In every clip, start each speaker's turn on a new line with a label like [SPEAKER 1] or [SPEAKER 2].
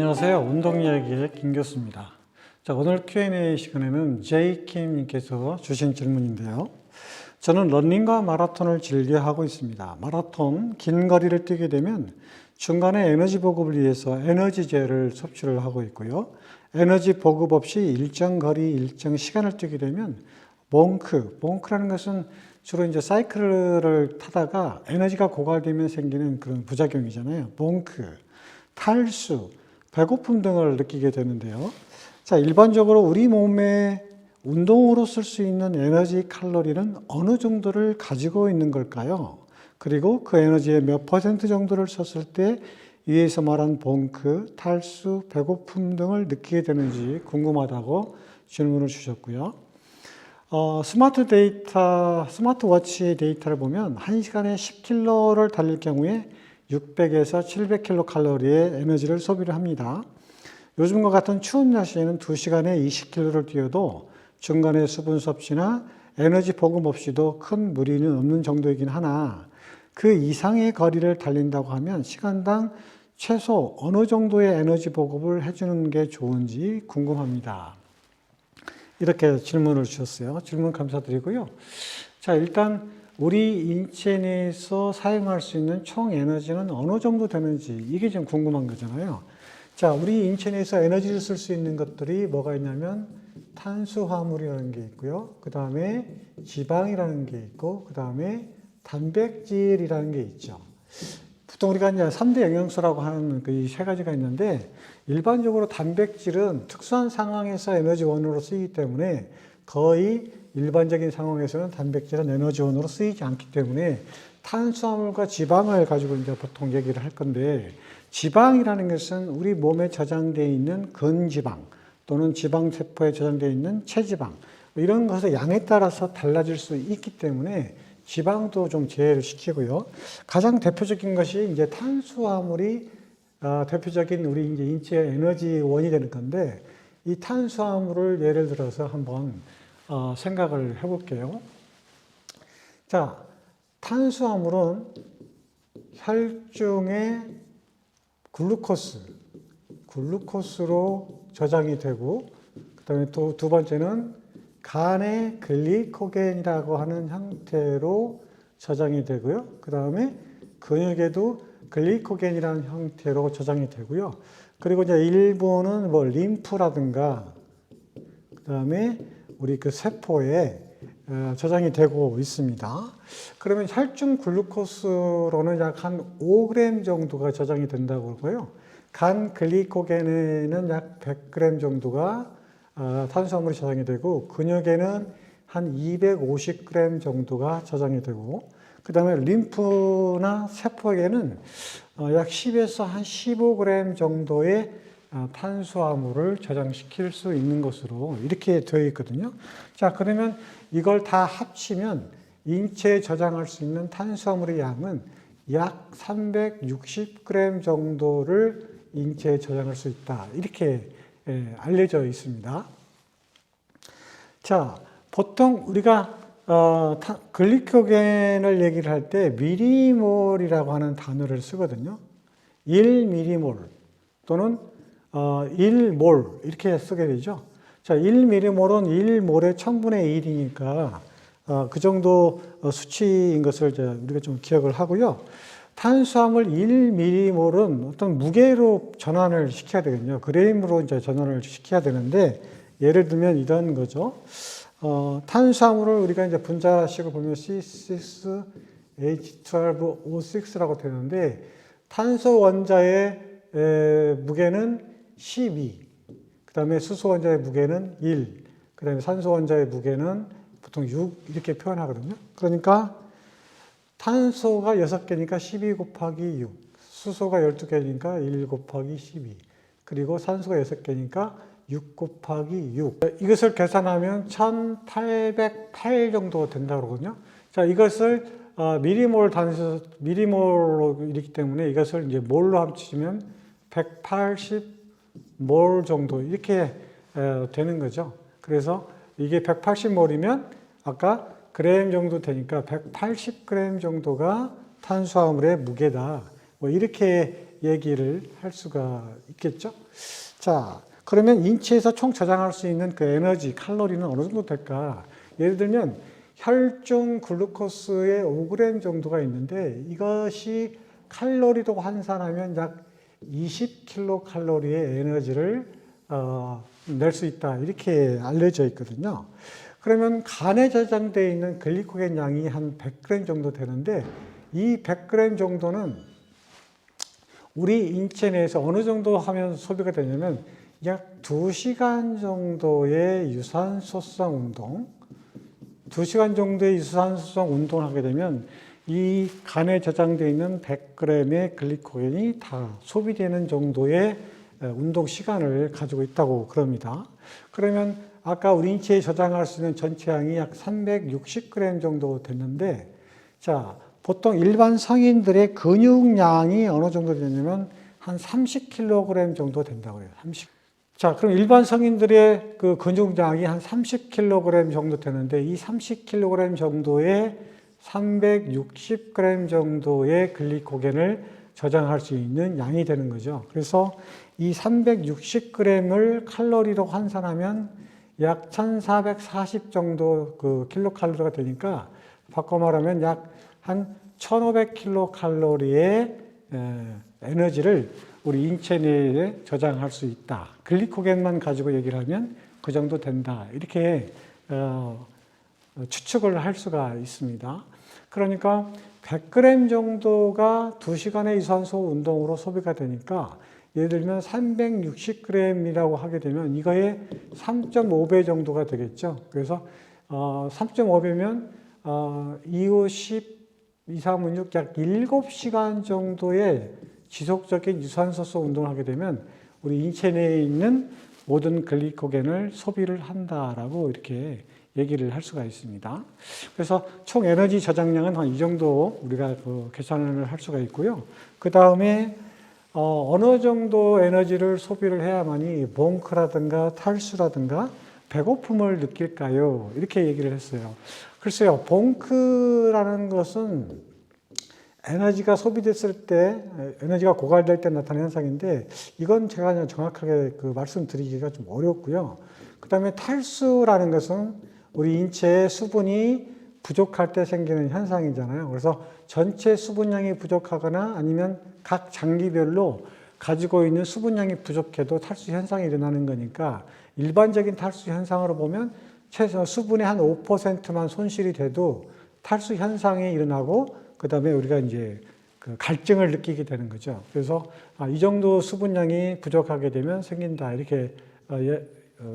[SPEAKER 1] 안녕하세요. 운동 이야기의 김 교수입니다. 자, 오늘 Q&A 시간에는 제이킴 님께서 주신 질문인데요. 저는 러닝과 마라톤을 즐겨 하고 있습니다. 마라톤, 긴 거리를 뛰게 되면 중간에 에너지 보급을 위해서 에너지제를 섭취를 하고 있고요. 에너지 보급 없이 일정 거리, 일정 시간을 뛰게 되면 몽크, 몽크라는 것은 주로 이제 사이클을 타다가 에너지가 고갈되면 생기는 그런 부작용이잖아요. 몽크, 탈수, 배고픔 등을 느끼게 되는데요. 자, 일반적으로 우리 몸에 운동으로 쓸 수 있는 에너지 칼로리는 어느 정도를 가지고 있는 걸까요? 그리고 그 에너지의 몇 퍼센트 정도를 썼을 때 위에서 말한 봉크, 탈수, 배고픔 등을 느끼게 되는지 궁금하다고 질문을 주셨고요. 어, 스마트 데이터, 스마트워치 데이터를 보면 1시간에 10km를 달릴 경우에 600에서 700kcal 에너지를 소비를 합니다. 요즘과 같은 추운 날씨에는 2시간에 20km를 뛰어도 중간에 수분 섭취나 에너지 보급 없이도 큰 무리는 없는 정도이긴 하나 그 이상의 거리를 달린다고 하면 시간당 최소 어느 정도의 에너지 보급을 해주는 게 좋은지 궁금합니다. 이렇게 질문을 주셨어요. 질문 감사드리고요. 자, 일단 우리 인체 내에서 사용할 수 있는 총 에너지는 어느 정도 되는지 이게 좀 궁금한 거잖아요. 자, 우리 인체 내에서 에너지를 쓸 수 있는 것들이 뭐가 있냐면 탄수화물이라는 게 있고요. 그 다음에 지방이라는 게 있고, 그 다음에 단백질이라는 게 있죠. 보통 우리가 이제 3대 영양소라고 하는 그 이 세 가지가 있는데, 일반적으로 단백질은 특수한 상황에서 에너지원으로 쓰이기 때문에 거의 일반적인 상황에서는 단백질은 에너지원으로 쓰이지 않기 때문에 탄수화물과 지방을 가지고 이제 보통 얘기를 할 건데, 지방이라는 것은 우리 몸에 저장되어 있는 근지방 또는 지방세포에 저장되어 있는 체지방 뭐 이런 것의 양에 따라서 달라질 수 있기 때문에 지방도 좀 제외를 시키고요. 가장 대표적인 것이 이제 탄수화물이 어, 대표적인 우리 이제 인체의 에너지원이 되는 건데 이 탄수화물을 예를 들어서 한번 어, 생각을 해볼게요. 자, 탄수화물은 혈중에 글루코스, 글루코스로 저장이 되고, 그 다음에 또 두 번째는 간의 글리코겐이라고 하는 형태로 저장이 되고요. 그 다음에 근육에도 글리코겐이라는 형태로 저장이 되고요. 그리고 이제 일부는 뭐 림프라든가, 그 다음에 우리 그 세포에 어, 저장이 되고 있습니다. 그러면 혈중 글루코스로는 약 한 5g 정도가 저장이 된다고 그러고요. 간 글리코겐에는 약 100g 정도가 어, 탄수화물이 저장이 되고 근육에는 한 250g 정도가 저장이 되고 그 다음에 림프나 세포에는 어, 약 10에서 한 15g 정도의 탄수화물을 저장시킬 수 있는 것으로 이렇게 되어 있거든요. 자, 그러면 이걸 다 합치면 인체에 저장할 수 있는 탄수화물의 양은 약 360g 정도를 인체에 저장할 수 있다. 이렇게 예, 알려져 있습니다. 자, 보통 우리가 어, 글리코겐을 얘기를 할 때 미리몰이라고 하는 단어를 쓰거든요. 1미리몰 또는 어, 1몰 이렇게 쓰게 되죠. 자, 1미리몰은 1몰의 1000분의 1이니까 어, 그 정도 수치인 것을 이제 우리가 좀 기억을 하고요. 탄수화물 1미리몰은 어떤 무게로 전환을 시켜야 되거든요. 그레임으로 이제 전환을 시켜야 되는데 예를 들면 이런 거죠. 어, 탄수화물을 우리가 이제 분자식을 보면 C6H12O6라고 되는데 탄소 원자의 에, 무게는 12, 그 다음에 수소 원자의 무게는 1, 그 다음에 산소 원자의 무게는 보통 6 이렇게 표현하거든요. 그러니까 탄소가 6개니까 12 곱하기 6, 수소가 12개니까 1 곱하기 12, 그리고 산소가 6개니까 6 곱하기 6. 이것을 계산하면 1808 정도 된다고 그러거든요. 자, 이것을 어, 미리몰 단수, 미리몰로 이기 때문에 이것을 이제 몰로 합치면 180 몰 정도 이렇게 되는 거죠. 그래서 이게 180몰이면 아까 그램 정도 되니까 180g 정도가 탄수화물의 무게다. 뭐 이렇게 얘기를 할 수가 있겠죠. 자, 그러면 인체에서 총 저장할 수 있는 그 에너지, 칼로리는 어느 정도 될까? 예를 들면 혈중 글루코스의 5g 정도가 있는데 이것이 칼로리로 환산하면 약 20kcal의 에너지를 어, 낼 수 있다 이렇게 알려져 있거든요. 그러면 간에 저장되어 있는 글리코겐 양이 한 100g 정도 되는데 이 100g 정도는 우리 인체 내에서 어느 정도 하면 소비가 되냐면 약 2시간 정도의 유산소성 운동, 2시간 정도의 유산소성 운동을 하게 되면 이 간에 저장되어 있는 100g의 글리코겐이 다 소비되는 정도의 운동 시간을 가지고 있다고 그럽니다. 그러면 아까 우리 인체에 저장할 수 있는 전체 양이 약 360g 정도 됐는데 자, 보통 일반 성인들의 근육량이 어느 정도 되냐면 한 30kg 정도 된다고 해요. 30. 자, 그럼 일반 성인들의 그 근육량이 한 30kg 정도 되는데 이 30kg 정도의 360g 정도의 글리코겐을 저장할 수 있는 양이 되는 거죠. 그래서 이 360g을 칼로리로 환산하면 약 1440 정도 그 킬로칼로리가 되니까 바꿔 말하면 약 한 1500킬로칼로리의 에너지를 우리 인체 내에 저장할 수 있다. 글리코겐만 가지고 얘기를 하면 그 정도 된다. 이렇게 어, 추측을 할 수가 있습니다. 그러니까 100g 정도가 2시간의 유산소 운동으로 소비가 되니까 예를 들면 360g이라고 하게 되면 이거의 3.5배 정도가 되겠죠. 그래서 어, 3.5배면 어, 2, 5, 10, 2, 3, 5, 6, 약 7시간 정도의 지속적인 유산소성 운동을 하게 되면 우리 인체 내에 있는 모든 글리코겐을 소비를 한다라고 이렇게 얘기를 할 수가 있습니다. 그래서 총 에너지 저장량은 한 이 정도 우리가 그 계산을 할 수가 있고요. 그 다음에 어, 어느 정도 에너지를 소비를 해야만이 몽크라든가 탈수라든가 배고픔을 느낄까요? 이렇게 얘기를 했어요. 글쎄요, 봉크라는 것은 에너지가 소비됐을 때, 에너지가 고갈될 때 나타나는 현상인데, 이건 제가 정확하게 그 말씀드리기가 좀 어렵고요. 그 다음에 탈수라는 것은 우리 인체의 수분이 부족할 때 생기는 현상이잖아요. 그래서 전체 수분량이 부족하거나 아니면 각 장기별로 가지고 있는 수분량이 부족해도 탈수 현상이 일어나는 거니까 일반적인 탈수 현상으로 보면 최소 수분의 한 5%만 손실이 돼도 탈수 현상이 일어나고 그다음에 우리가 이제 그 갈증을 느끼게 되는 거죠. 그래서 아, 이 정도 수분량이 부족하게 되면 생긴다 이렇게 어, 예, 어,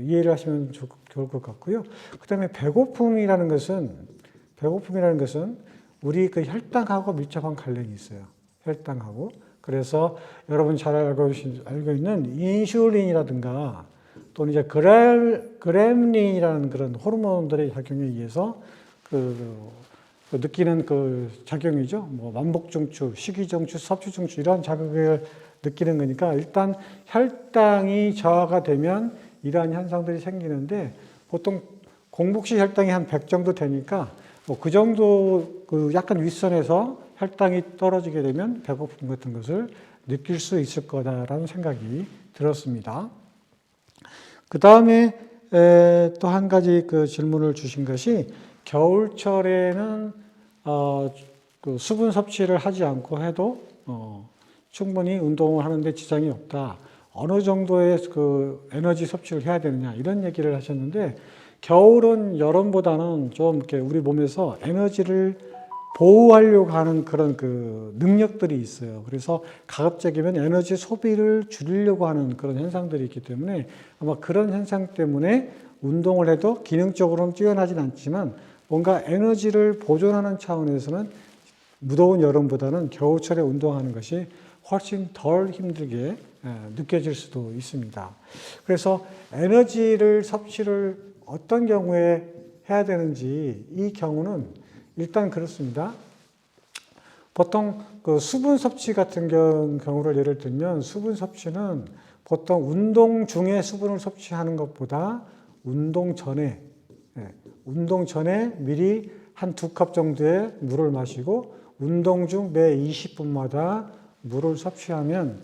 [SPEAKER 1] 이해를 하시면 좋을 것 같고요. 그 다음에 배고픔이라는 것은 배고픔이라는 것은 우리 그 혈당하고 밀접한 관련이 있어요. 혈당하고 그래서 여러분 잘 알고, 알고 있는 인슐린이라든가 또는 이제 그렐, 그렘린이라는 그런 호르몬들의 작용에 의해서 그, 그 느끼는 그 작용이죠. 뭐 만복중추, 식이중추, 섭취중추 이런 자극을 느끼는 거니까 일단 혈당이 저하가 되면 이러한 현상들이 생기는데 보통 공복시 혈당이 한 100 정도 되니까 뭐 그 정도 그 약간 윗선에서 혈당이 떨어지게 되면 배고픔 같은 것을 느낄 수 있을 거다라는 생각이 들었습니다. 그 다음에 또 한 가지 그 질문을 주신 것이 겨울철에는 어, 그 수분 섭취를 하지 않고 해도 어, 충분히 운동을 하는데 지장이 없다. 어느 정도의 그 에너지 섭취를 해야 되느냐 이런 얘기를 하셨는데 겨울은 여름보다는 좀 이렇게 우리 몸에서 에너지를 보호하려고 하는 그런 그 능력들이 있어요. 그래서 가급적이면 에너지 소비를 줄이려고 하는 그런 현상들이 있기 때문에 아마 그런 현상 때문에 운동을 해도 기능적으로는 뛰어나진 않지만 뭔가 에너지를 보존하는 차원에서는 무더운 여름보다는 겨울철에 운동하는 것이 훨씬 덜 힘들게 느껴질 수도 있습니다. 그래서 에너지를 섭취를 어떤 경우에 해야 되는지 이 경우는 일단 그렇습니다. 보통 그 수분 섭취 같은 경우를 예를 들면 수분 섭취는 보통 운동 중에 수분을 섭취하는 것보다 운동 전에 예, 운동 전에 미리 한 두 컵 정도의 물을 마시고 운동 중 매 20분마다 물을 섭취하면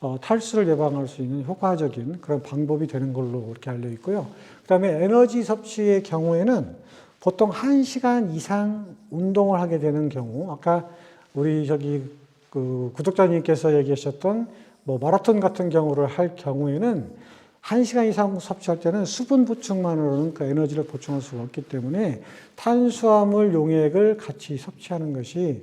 [SPEAKER 1] 어, 탈수를 예방할 수 있는 효과적인 그런 방법이 되는 걸로 이렇게 알려 있고요. 그 다음에 에너지 섭취의 경우에는 보통 1시간 이상 운동을 하게 되는 경우 아까 우리 저기 그 구독자님께서 얘기하셨던 뭐 마라톤 같은 경우를 할 경우에는 1시간 이상 섭취할 때는 수분 보충만으로는 그 에너지를 보충할 수가 없기 때문에 탄수화물 용액을 같이 섭취하는 것이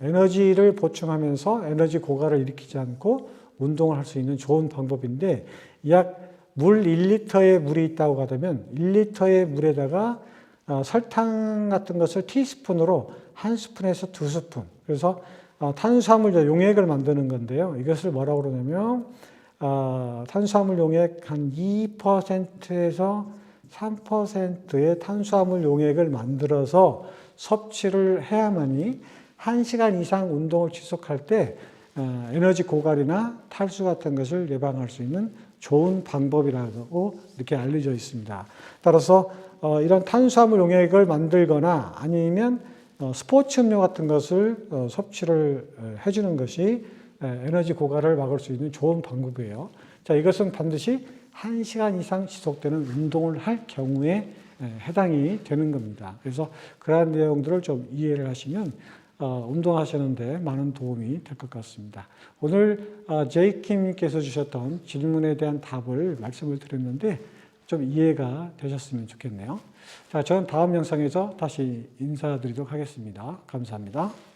[SPEAKER 1] 에너지를 보충하면서 에너지 고갈을 일으키지 않고 운동을 할 수 있는 좋은 방법인데 약 물 1리터의 물이 있다고 하다면 1리터의 물에다가 어, 설탕 같은 것을 티스푼으로 한 스푼에서 두 스푼. 그래서 어, 탄수화물 용액을 만드는 건데요. 이것을 뭐라고 그러냐면 어, 탄수화물 용액 한 2%에서 3%의 탄수화물 용액을 만들어서 섭취를 해야만이 1시간 이상 운동을 지속할 때 어, 에너지 고갈이나 탈수 같은 것을 예방할 수 있는 좋은 방법이라고 이렇게 알려져 있습니다. 따라서 어, 이런 탄수화물 용액을 만들거나 아니면 어, 스포츠 음료 같은 것을 어, 섭취를 어, 해주는 것이 에, 에너지 고갈을 막을 수 있는 좋은 방법이에요. 자, 이것은 반드시 1시간 이상 지속되는 운동을 할 경우에 에, 해당이 되는 겁니다. 그래서 그러한 내용들을 좀 이해를 하시면 어, 운동하시는데 많은 도움이 될 것 같습니다. 오늘 어, 제이킴님께서 주셨던 질문에 대한 답을 말씀을 드렸는데 좀 이해가 되셨으면 좋겠네요. 자, 저는 다음 영상에서 다시 인사드리도록 하겠습니다. 감사합니다.